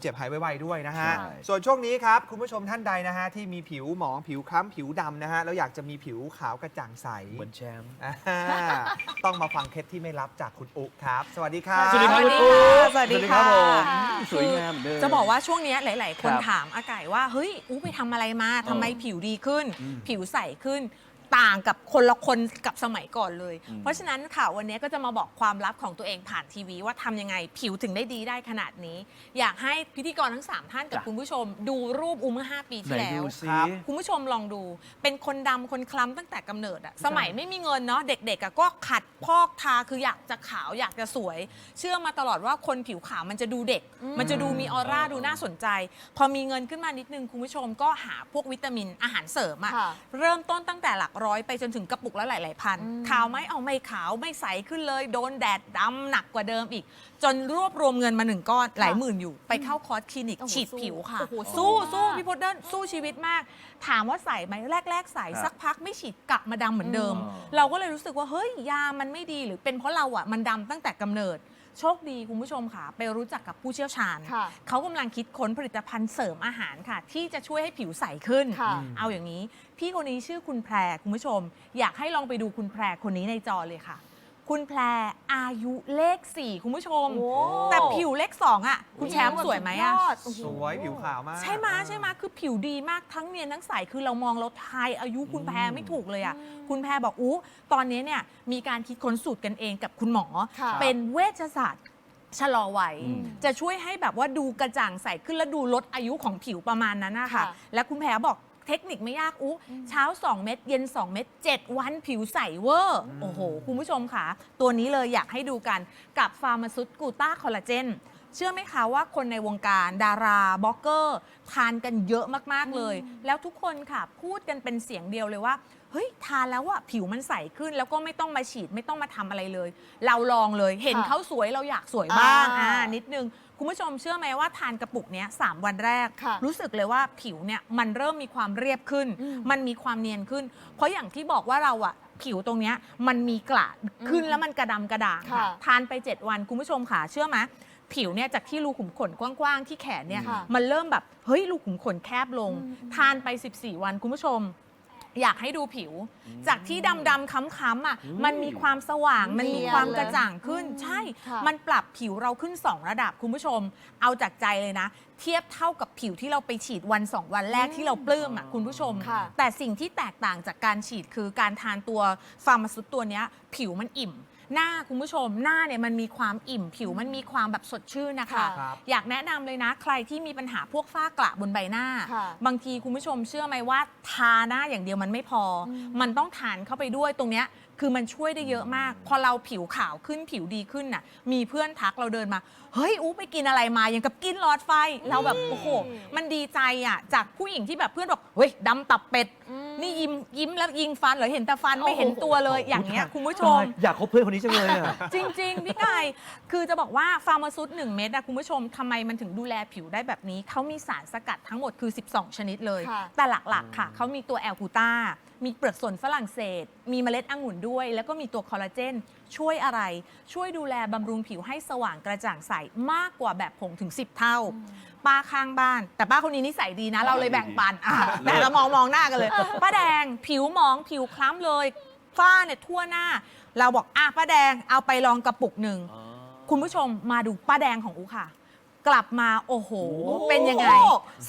เจ็บหายไวๆด้วยนะฮะ ใช่ ส่วนช่วงนี้ครับ คุณผู้ชมท่านใดนะฮะ ที่มีผิวหมองผิวคล้ำผิวดำนะฮะ แล้วอยากจะมีผิวขาวกระจ่างใสเหมือนแชมป์อ่าต้องมาฟังเคล็ดที่ไม่ลับจากคุณอุครับ สวัสดีครับ สวัสดีครับสวัสดีคุณอุ๊ค่ะ สวัสดีค่ะผมค่ะสวยงามเหมือนเดิม จะบอกว่าช่วงเนี้ยหลาย ๆ คนครับถามอาไก่ว่า เฮ้ยอู้ไปทำอะไรมาทำไมผิวดีขึ้น อืม ผิวใสขึ้น ต่างกับคนละคนกับสมัยก่อนเลยอืมเพราะฉะนั้นค่ะวันนี้ก็จะมาบอกความลับของตัวเองผ่านทีวี ว่าทำยังไงผิวถึงได้ดีได้ขนาดนี้ อยากให้พิธีกรทั้ง 3 ท่านกับจ้ะ คุณผู้ชม ดูรูปอูเมื่อ5ปีไหนที่แล้วดูซิ ครับ คุณผู้ชมลองดู เป็นคนดำคนคล้ำตั้งแต่กำเนิดอะสมัยไม่มีเงินเนาะเด็กๆอะก็ขัดพอกทาคืออยากจะขาวอยากจะสวย เชื่อมาตลอดว่าคนผิวขาวมันจะดูเด็ก มันจะดูมีออร่าดูน่าสนใจ พอมีเงินขึ้นมานิดนึงคุณผู้ชมก็หาพวกวิตามินอาหารเสริมอะค่ะ เริ่มต้นตั้งแต่หลักร้อยไปจนถึงกระปุกละหลาย ๆ พันอืมขาวไหมเอาไม่ขาวไม่ใสขึ้นเลย โดนแดดดำหนักกว่าเดิมอีก จนรวบรวมเงินมาหนึ่งก้อนหลายหมื่นอยู่ ไปเข้าคอร์สคลินิกโอ้โหฉีดสู้ผิวค่ะโอ้โหสู้สู้สู้มากพี่พดเดิลสู้ชีวิตมาก ถามว่าใส่ไหมแรก ๆ ใส่ครับสักพักไม่ฉีดกลับมาดำเหมือนเดิมอ๋อเราก็เลยรู้สึกว่าเฮ้ยยามันไม่ดีหรือเป็นเพราะเราอะมันดำตั้งแต่กำเนิด โชคดีคุณผู้ชมค่ะ ไปรู้จักกับผู้เชี่ยวชาญ ค่ะเขากำลังคิดค้นผลิตภัณฑ์เสริมอาหารค่ะ ที่จะช่วยให้ผิวใสขึ้น ค่ะ เอาอย่างนี้ พี่คนนี้ชื่อคุณแพรคุณผู้ชม อยากให้ลองไปดูคุณแพรคนนี้ในจอเลยค่ะ คุณแพรอายุเลข 4 คุณผู้ชมโอ้แต่ผิวเลข 2 อะ คุณแชมป์สวยไหมอะยอดโอ้โหสวยผิวขาวมากใช่ไหมใช่ไหมคือผิวดีมากทั้งเนียนทั้งใสคือเรามองเราทายอายุคุณแพรไม่ถูกเลยอะ คุณแพรบอกอู้ตอนนี้เนี่ยมีการคิดค้นสูตรกันเองกับคุณหมอค่ะเป็นเวชศาสตร์ชะลอวัยอืมจะช่วยให้แบบว่าดูกระจ่างใสขึ้นและดูลดอายุของผิวประมาณนั้นนะคะค่ะและคุณแพรบอก เทคนิคไม่ยากอู้เช้า 2 เม็ดเย็น 2 เม็ด7 วันผิวใสเวอร์ โอ้โห คุณผู้ชมค่ะ ตัวนี้เลยอยากให้ดูกันกับฟาร์มาซุตกูต้าคอลลาเจนเชื่อไหมคะว่าคนในวงการดาราบล็อกเกอร์ ทานกันเยอะมาก ๆ เลย แล้วทุกคนค่ะ พูดกันเป็นเสียงเดียวเลยว่า เฮ้ยทานแล้วอะผิวมันใสขึ้นแล้วก็ไม่ต้องมาฉีดไม่ต้องมาทำอะไรเลย เราลองเลยเห็นค่ะเขาสวยเราอยากสวยบ้างอ่าอ่านิดนึง คุณผู้ชมเชื่อไหมว่าทานกระปุกเนี้ยสามวันแรก ค่ะรู้สึกเลยว่าผิวเนี่ยมันเริ่มมีความเรียบขึ้น อืมมันมีความเนียนขึ้น เพราะอย่างที่บอกว่าเราอะผิวตรงเนี้ยมันมีกระขึ้นอืมแล้วมันกระดำกระด่างค่ะค่ะทานไป 7 วันคุณผู้ชมค่ะเชื่อไหมผิวเนี่ยจากที่รูขุมขนกว้างๆที่แขนเนี่ย ค่ะมันเริ่มแบบ เฮ้ยรูขุมขนแคบลง อืมทานไป 14 วันคุณผู้ชม อยากให้ดูผิว จากที่ดำๆค้ำๆอะอืมมันมีความสว่างมันมีความเนียนเลยกระจ่างขึ้นอืมใช่ ค่ะ มันปรับผิวเราขึ้น 2 ระดับคุณผู้ชม เอาจากใจเลยนะ เทียบเท่ากับผิวที่เราไปฉีดวัน 2 วันแรกที่เราปลื้มอะคุณผู้ชม ค่ะแต่สิ่งที่แตกต่างจากการฉีดคือการทานตัวฟาร์มาซุตตัวเนี้ยผิวมันอิ่ม หน้าคุณผู้ชมหน้าเนี่ยมันมีความอิ่ม ผิวมันมีความแบบสดชื่นนะคะ ค่ะครับอยากแนะนำเลยนะใครที่มีปัญหาพวกฝ้ากระบนใบหน้า ค่ะบางทีคุณผู้ชมเชื่อไหมว่าทาหน้าอย่างเดียวมันไม่พออมมันต้องทานเข้าไปด้วยตรงเนี้ย คือมันช่วยได้เยอะมาก พอเราผิวขาวขึ้นผิวดีขึ้นน่ะ มีเพื่อนทักเราเดินมา เฮ้ยอู้ไปกินอะไรมาอย่างกับกินหลอดไฟ เราแบบโอ้โห มันดีใจอะ จากผู้หญิงที่แบบเพื่อนบอก เฮ้ยดำตับเป็ด อืม นี่ยิ้มยิ้มแล้วยิงฟันเหรอเห็นแต่ฟันไม่เห็นตัวเลยอย่างเงี้ยคุณผู้ชม อยากคบเพื่อนคนนี้จังเลยอะจริง ๆ พี่ไก่คือจะบอกว่าฟาร์มาซุต1เม็ดนะคุณผู้ชมทำไมมันถึงดูแลผิวได้แบบนี้ เขามีสารสกัดทั้งหมดคือ 12 ชนิดเลย ค่ะ แต่หลัก ๆ ค่ะ เขามีตัวแอลกูตามีเปลือกสนฝรั่งเศส มีเมล็ดองุ่นด้วย แล้วก็มีตัวคอลลาเจน ช่วยอะไร ช่วยดูแลบำรุงผิวให้สว่างกระจ่างใสมากกว่าแบบผงถึง 10 เท่าป้าข้างบ้าน แต่ป้าคนนี้นิสัยดีนะ เราเลยแบ่งปันอะแต่เรามองมองหน้ากันเลย ป้าแดงผิวหมองผิวคล้ำเลยฝ้าเนี่ยทั่วหน้า เราบอกอะป้าแดงเอาไปลองกระปุกหนึ่ง คุณผู้ชมมาดูป้าแดงของอูค่ะ กลับมาโอ้โหโอ้เป็นยังไง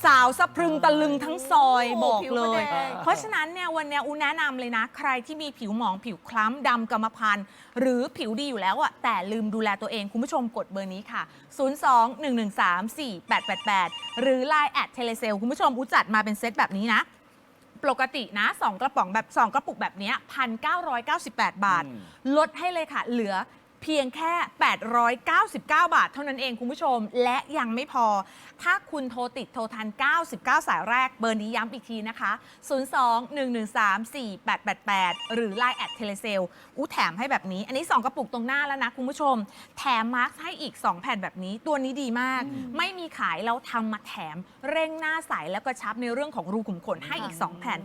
สาวสะพรึงตะลึงทั้งซอยโอ้โหบอกผิวเลป้ายแดงเพราะฉะนั้นเนี่ยวันเนี้ยอูแนะนำเลยนะ ใครที่มีผิวหมองผิวคล้ำดำกรรมพันธุ์หรือผิวดีอยู่แล้วอะแต่ลืมดูแลตัวเอง คุณผู้ชมกดเบอร์นี้ค่ะ 02-113-4888 หรือ Line แอดเทเลเซลคุณผู้ชมอูจัดมาเป็นเซตแบบนี้นะ ปกตินะ 2 กระป๋องแบบ 2 กระปุกแบบเนี้1,998 บาทอืมลดให้เลยค่ะ เหลือ เพียงแค่ 899 บาท เท่านั้นเองคุณผู้ชม และยังไม่พอ ถ้าคุณโทรติดโทรทัน 99 สายแรก เบอร์นี้ย้ำอีกทีนะคะ 02-113-4888 หรือ Line แอดเทเลเซลอู้แถมให้แบบนี้ อันนี้ 2 กระปุกตรงหน้าแล้วนะคุณผู้ชม แถมมาร์คให้อีก 2 แผ่นแบบนี้ ตัวนี้ดีมาก ไม่มีขายเราทำมาแถม เร่งหน้าใสแล้วก็ชับในเรื่องของรูขุมขนให้อีก 2 แผ่น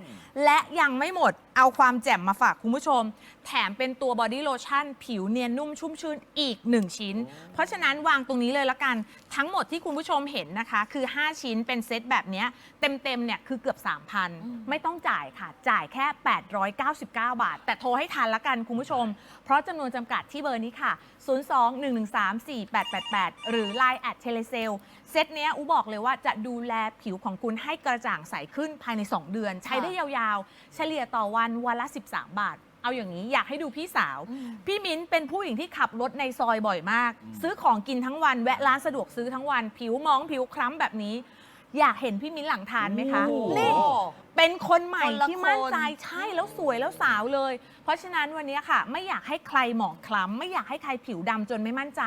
และยังไม่หมด เอาความแจ่มมาฝากคุณผู้ชม แถมเป็นตัวบอดี้โลชั่นผิวเนียนนุ่มชุ่มชื่นอีก 1 ชิ้น เพราะฉะนั้นวางตรงนี้เลยละกันทั้งหมดที่คุณผู้ชมเห็นนะคะ คือ 5 ชิ้นเป็นเซตแบบเนี้ยเต็มๆเนี่ยคือเกือบ 3,000 ไม่ต้องจ่ายค่ะ จ่ายแค่ 899 บาท แต่โทรให้ทันละกันคุณผู้ชม เพราะจำนวนจำกัดที่เบอร์นี้ค่ะ 02-113-4888 หรือ Line แอดเทเลเซลเซตเนี้ยอูบอกเลยว่าจะดูแลผิวของคุณให้กระจ่างใสขึ้นภายใน 2 เดือน ใช้ได้ยาวๆ เฉลี่ยต่อวันวันละ 13 บาท เอาอย่างนี้อยากให้ดูพี่สาว พี่มิ้นเป็นผู้หญิงที่ขับรถในซอยบ่อยมาก ซื้อของกินทั้งวันแวะร้านสะดวกซื้อทั้งวัน ผิวมองผิวคล้ำแบบนี้ อยากเห็นพี่มิ้นหลังทานไหมคะโอ้โห นี่เป็นคนใหม่คนละที่มั่นใจคน ใช่แล้วสวยแล้วสาวเลย เพราะฉะนั้นวันนี้ค่ะ ไม่อยากให้ใครหมองคล้ำไม่อยากให้ใครผิวดำจนไม่มั่นใจ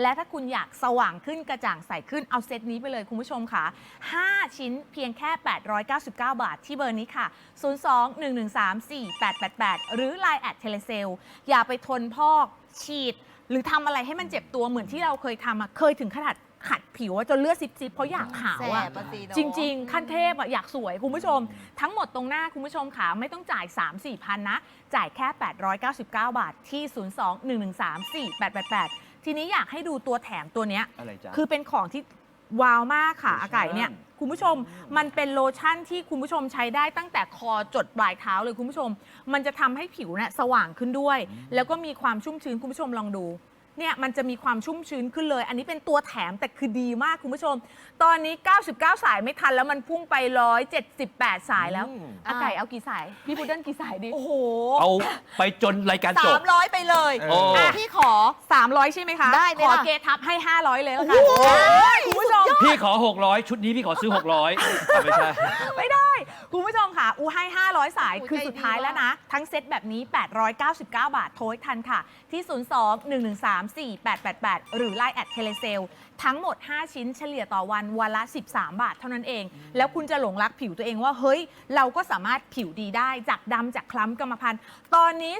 และถ้าคุณอยากสว่างขึ้นกระจ่างใสขึ้นเอาเซตนี้ไปเลยคุณผู้ชมค่ะ 5 ชิ้นเพียงแค่ 899 บาทที่เบอร์นี้ค่ะ 02-113-4888 หรือ Line แอดเทเลเซลอย่าไปทนพอกฉีด หรือทำอะไรให้มันเจ็บตัวเหมือนที่เราเคยทำอะเคยถึงขนาด ขัดผิวอะจนเลือดซิบๆเพราะอยากขาวแสอะบอะสิเนอะ จริง ๆ ขั้นเทพอะอยากสวยคุณผู้ชม ทั้งหมดตรงหน้าคุณผู้ชมค่ะ ไม่ต้องจ่าย 3 4พันนะ จ่ายแค่ 899 บาทที่ 02-113-4888 ทีนี้อยากให้ดูตัวแถมตัวเนี้ย อะไรจ๊ะ คือเป็นของที่ว้าวมากค่ะโลชั่น อาไก่เนี่ย คุณผู้ชมมันเป็นโลชั่นที่คุณผู้ชมใช้ได้ตั้งแต่คอจดปลายเท้าเลยคุณผู้ชม มันจะทำให้ผิวเนี่ยสว่างขึ้นด้วย แล้วก็มีความชุ่มชื้นคุณผู้ชมลองดู เนี่ยมันจะมีความชุ่มชื้นขึ้นเลย อันนี้เป็นตัวแถมแต่คือดีมากคุณผู้ชม ตอนนี้ 99 สายไม่ทันแล้วมันพุ่งไป 178 สายแล้วอืม อาไก่เอากี่สาย พี่พุดเดิ้ลกี่สายดีโอ้โหเอาไปจนรายการจสาบมร้อยไปเลยโอ้ อะพี่ขอ 300 ใช่ไหมคะ ได้ไหมขอล่ะ เกทับให้ 500 เลยแล้วกันคุณผู้ชมพี่ขอ 600 ชุดนี้พี่ขอซื้อ 600ไม่ใช่ ไม่ได้ คุณผู้ชมค่ะ อูให้ 500 สายโอ้ยคือสุดท้ายแล้วนะ ทั้งเซตแบบนี้ 899 บาท โทรให้ทันค่ะ ที่ 02-113-4888 หรือ Line แอดเทเลเซล ทั้งหมด 5 ชิ้นเฉลี่ยต่อวันวันละ 13 บาทเท่านั้นเอง แล้วคุณจะหลงรักผิวตัวเองว่าเฮ้ย เราก็สามารถผิวดีได้จากดำจากคล้ำกรรมพันธุ์ตอนนี้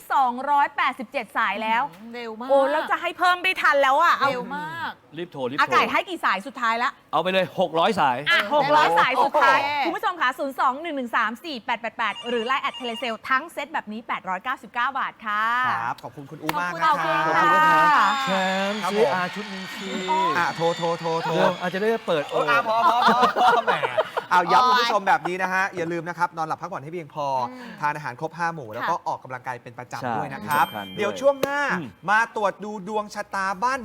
287 สายแล้ว เร็วมากโอ้แล้วจะให้เพิ่มไม่ทันแล้วอะเอาเร็วมาก รีบโทรรีบอาโทรไก่ให้กี่สายสุดท้ายละ เอาไปเลย 600 สาย อะเออได้600 สายสุดท้าย โอเค คุณผู้ชมค่ะ 0 2 1 1 3 4 8 8 8 หรือ Line แอดเทเลเซลทั้งเซตแบบนี้ 899 บาทค่ะ ครับ ขอบคุณคุณอูมากขอบนะคุณครัขอบคุณบค่ะ แชมป์ครับซื้อผมอาชุดหนึงสิอะโทรโทรโทรโทร เดี๋ยวอาจจะได้เปิดโอ้อะพอพอพอพอแหมเอาย้ำคุณผู้ชมแบบนี้นะฮะ อย่าลืมนะครับ นอนหลับพักผ่อนให้เพียงพออมทานอาหารครบ 5 หมู่ แล้วก็ออกกำลังกายเป็นประใช่จำด้วยนะครับ สำคัญด้วยเดี๋ยวช่วงหน้าอืม มาตรวจดูดวงชะตาบ้าน